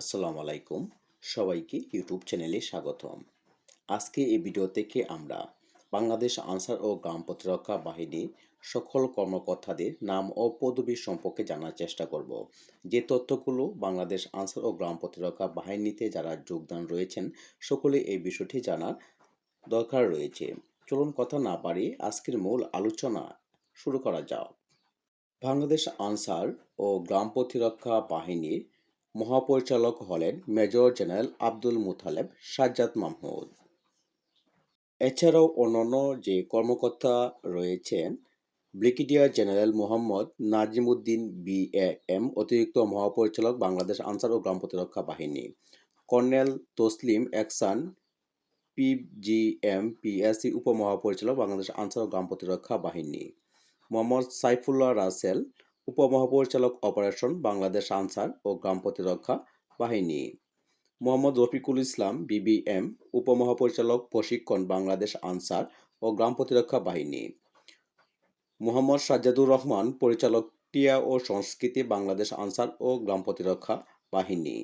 আসসালামু আলাইকুম। সবাইকে ইউটিউব চ্যানেলে স্বাগতম। আজকে এই ভিডিও থেকে আমরা বাংলাদেশ আনসার ও গ্রাম প্রতিরক্ষা বাহিনীর সকল কর্মকর্তাদের নাম ও পদবি সম্পর্কে জানার চেষ্টা করব। যে তথ্যগুলো বাংলাদেশ আনসার ও গ্রাম প্রতিরক্ষা বাহিনীতে যারা যোগদান রয়েছেন, সকলে এই বিষয়টি জানার দরকার রয়েছে। চলুন কথা না বাড়িয়ে আজকের মূল আলোচনা শুরু করা যাক। বাংলাদেশ আনসার ও গ্রাম প্রতিরক্ষা বাহিনীর মহাপরিচালক হলেন মেজর জেনারেল আব্দুল মুতালেব, সাজ্জাদ মাহমুদ। এছাড়াও অন্যান্য যে কর্মকর্তা রয়েছেন, brigadier general Mohammad Nazimuddin B A M, অতিরিক্ত মহাপরিচালক বাংলাদেশ আনসার ও গ্রাম প্রতিরক্ষা বাহিনী। Colonel Taslim Ekshan PGM PSC উপমহাপরিচালক Bangladesh Ansar ও গ্রাম প্রতিরক্ষা বাহিনী। মোহাম্মদ সাইফুল্লাহ রাসেল উপমহাপরিচালক অপারেশন, বাংলাদেশ আনসার ও গ্রাম প্রতিরক্ষা বাহিনী। মোহাম্মদ রফিকুল ইসলাম, বিবিএম, উপমহাপরিচালক প্রশিক্ষণ, বাংলাদেশ আনসার ও গ্রাম প্রতিরক্ষা বাহিনী। মোহাম্মদ সাজ্জাদুর রহমান, পরিচালক টিয়া ও সংস্কৃতি, বাংলাদেশ আনসার ও গ্রাম প্রতিরক্ষা বাহিনী।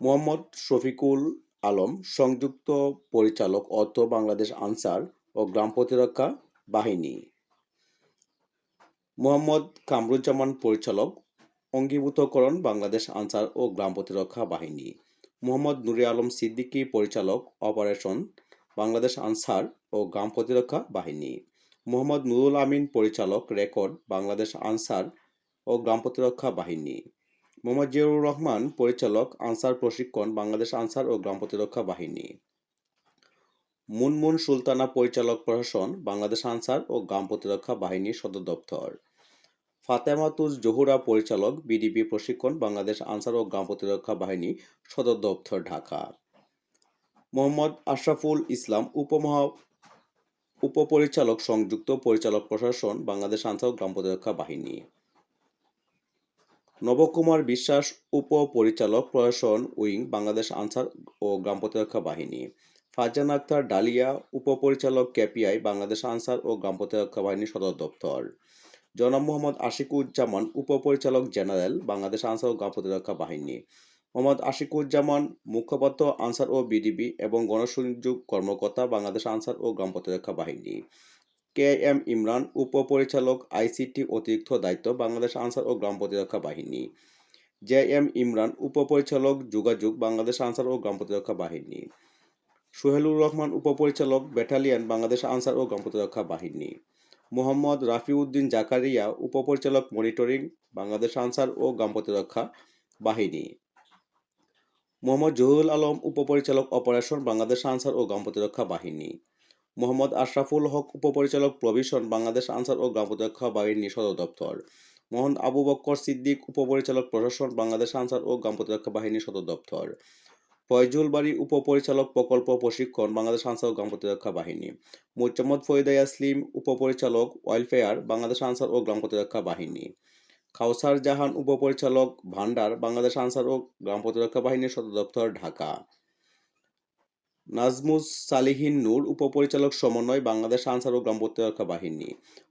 মোহাম্মদ শফিকুল আলম, সংযুক্ত পরিচালক অর্থ, বাংলাদেশ আনসার ও গ্রাম প্রতিরক্ষা বাহিনী। মোহাম্মদ কামরুজ্জামান পরিচালক, অঙ্গীভূতকরণ বাংলাদেশ আনসার ও গ্রাম প্রতিরক্ষা বাহিনী। মোহাম্মদ নুরে আলম সিদ্দিকী পরিচালক, অপারেশন বাংলাদেশ আনসার ও গ্রাম প্রতিরক্ষা বাহিনী। মোহাম্মদ নুরুল আমিন পরিচালক, রেকর্ড বাংলাদেশ আনসার ও গ্রাম প্রতিরক্ষা বাহিনী। মোহাম্মদ জিয়াউর রহমান পরিচালক, আনসার প্রশিক্ষণ বাংলাদেশ আনসার ও গ্রাম প্রতিরক্ষা বাহিনী। মুনমুন সুলতানা পরিচালক প্রশাসন, বাংলাদেশ আনসার ও গ্রাম প্রতিরক্ষা বাহিনীর সদর দপ্তর। ফাতেমাতুজ জহুরা পরিচালক, বিডিপি প্রশিক্ষণ, বাংলাদেশ আনসার ও গ্রাম প্রতিরক্ষা বাহিনী সদর দপ্তর, ঢাকা। মোহাম্মদ আশরাফুল ইসলাম উপমহা, উপপরিচালক, সংযুক্ত পরিচালক প্রশাসন, বাংলাদেশ আনসার ও গ্রাম প্রতিরক্ষা বাহিনী। নবকুমার বিশ্বাস, উপপরিচালক প্রশাসন, উইং, বাংলাদেশ আনসার ও গ্রাম প্রতিরক্ষা বাহিনী। ফারজান আক্তার ডালিয়া, উপপরিচালক কেপিআই, বাংলাদেশ আনসার ও গ্রাম প্রতিরক্ষা বাহিনী সদর দপ্তর। জনাব মোহাম্মদ আশিকুজ্জামান, উপপরিচালক জেনারেল, বাংলাদেশ আনসার ও গ্রাম প্রতিরক্ষা বাহিনী। মোহাম্মদ আশিকুজ্জামান, মুখপাত্র, আনসার ও বিডিবি এবং গণসংযোগ কর্মকর্তা, বাংলাদেশ আনসার ও গ্রাম প্রতিরক্ষা বাহিনী। কে এম ইমরান, উপপরিচালক, আইসিটি অতিরিক্ত দায়িত্ব, বাংলাদেশ আনসার ও গ্রাম প্রতিরক্ষা বাহিনী। জে এম ইমরান, উপপরিচালক, যোগাযোগ, বাংলাদেশ আনসার ও গ্রাম প্রতিরক্ষা বাহিনী। সোহেলুর রহমান উপপরিচালক ব্যাটালিয়ন বাংলাদেশ আনসার ও গ্রাম প্রতিরক্ষা বাহিনী। মোহাম্মদ রাফিউদ্দিন জাকারিয়া উপপরিচালক মনিটরিং বাংলাদেশ আনসার ও গ্রাম প্রতিরক্ষা বাহিনী। মোহাম্মদ জহুরুল আলম উপপরিচালক অপারেশন বাংলাদেশ আনসার ও গ্রাম প্রতিরক্ষা বাহিনী। মোহাম্মদ আশরাফুল হক উপপরিচালক প্রভিশন বাংলাদেশ আনসার ও গ্রাম প্রতিরক্ষা বাহিনী সদর দপ্তর। মোহাম্মদ আবু বক্কর সিদ্দিক উপপরিচালক প্রশাসন বাংলাদেশ আনসার ও গ্রাম প্রতিরক্ষা বাহিনী সদর দপ্তর। ফয়জুল বাড়ি উপপরিচালক প্রকল্প প্রশিক্ষণ, বাংলাদেশ আনসার ও গ্রাম প্রতিরক্ষা বাহিনী। মোচাম্মদ ফরিদা ইয়াসলিম উপপরিচালক ওয়েলফেয়ার, বাংলাদেশ আনসার ও গ্রাম প্রতিরক্ষা বাহিনী। কাউসার জাহান উপপরিচালক ভান্ডার, বাংলাদেশ আনসার ও গ্রাম প্রতিরক্ষা বাহিনীর সদর দপ্তর ঢাকা। নাজমুস সালিহিন নূর উপপরিচালক সমন্বয়, বাংলাদেশ আনসার ও গ্রাম প্রতিরক্ষা বাহিনী।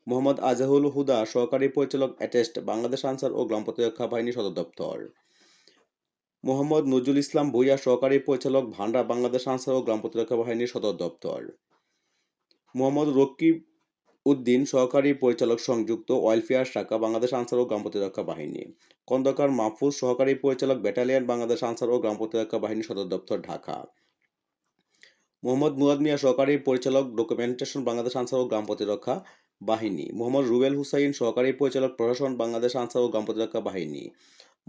মোহাম্মদ আজাহুল হুদা সহকারী পরিচালক অ্যাটেস্ট, বাংলাদেশ আনসার ও গ্রাম প্রতিরক্ষা বাহিনী সদর দপ্তর মোহাম্মদ নজরুল ইসলাম ভূঁইয়া সহকারী পরিচালক ভান্ডা বাংলাদেশ আনসার ও গ্রাম প্রতিরক্ষা বাহিনীর সদর দপ্তর। মোহাম্মদ রকিব উদ্দিন সহকারী পরিচালক সংযুক্ত ওয়েলফেয়ার শাখা বাংলাদেশ আনসার ও গ্রাম প্রতিরক্ষা বাহিনী। খন্দকার মাহফুজ সহকারী পরিচালক ব্যাটালিয়ন বাংলাদেশ আনসার ও গ্রাম প্রতিরক্ষা বাহিনী সদর দপ্তর, ঢাকা। মোহাম্মদ মুরাদ মিয়া সহকারী পরিচালক ডকুমেন্টেশন বাংলাদেশ আনসার ও গ্রাম প্রতিরক্ষা বাহিনী। মোহাম্মদ রুবেল হুসাইন সহকারী পরিচালক প্রশাসন বাংলাদেশ আনসার ও গ্রাম প্রতিরক্ষা বাহিনী।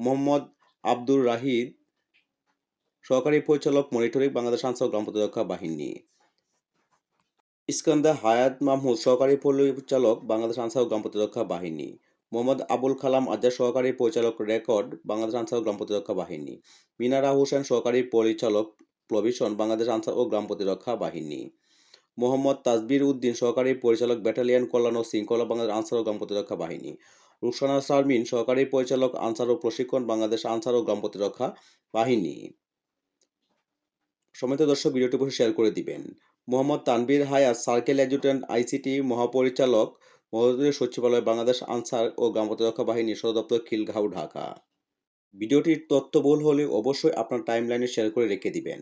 মোহাম্মদ আব্দুর রাহিদ সহকারী পরিচালক মনিটরিং বাংলাদেশ আনসার গ্রাম প্রতিরক্ষা বাহিনী। ইস্কান্দার হায়াত মাহমুদ সহকারী পরিচালক বাংলাদেশ আনসার গ্রাম প্রতিরক্ষা বাহিনী। মোহাম্মদ আবুল কালাম আজাদ সহকারী পরিচালক রেকর্ড বাংলাদেশ আনসার গ্রাম প্রতিরক্ষা বাহিনী। মিনারা হোসেন সহকারী পরিচালক প্রভিশন বাংলাদেশ আনসার ও গ্রাম প্রতিরক্ষা বাহিনী। মোহাম্মদ তাজবির উদ্দিন সহকারী পরিচালক ব্যাটালিয়ন কল্যাণ ও শৃঙ্খলা বাংলাদেশ আনসার ও গ্রাম প্রতিরক্ষা বাহিনী। রুকসানা শারমিন সহকারী পরিচালক আনসার ও প্রশিক্ষণ বাংলাদেশ আনসার ও গ্রাম প্রতিরক্ষা বাহিনী। সমিত দর্শক ভিডিওটি বসে শেয়ার করে দিবেন। মোহাম্মদ তানবির হায়াত সার্কেল অ্যাডজুটেন্ট আইসিটি মহাপরিচালক, মহোদয় সচিবালয় বাংলাদেশ আনসার ও গ্রাম প্রতিরক্ষা বাহিনী, সদর দপ্তর খিলগাঁও, ঢাকা। ভিডিওটির তথ্য ভুল হলে অবশ্যই আপনার টাইমলাইনে শেয়ার করে রেখে দিবেন।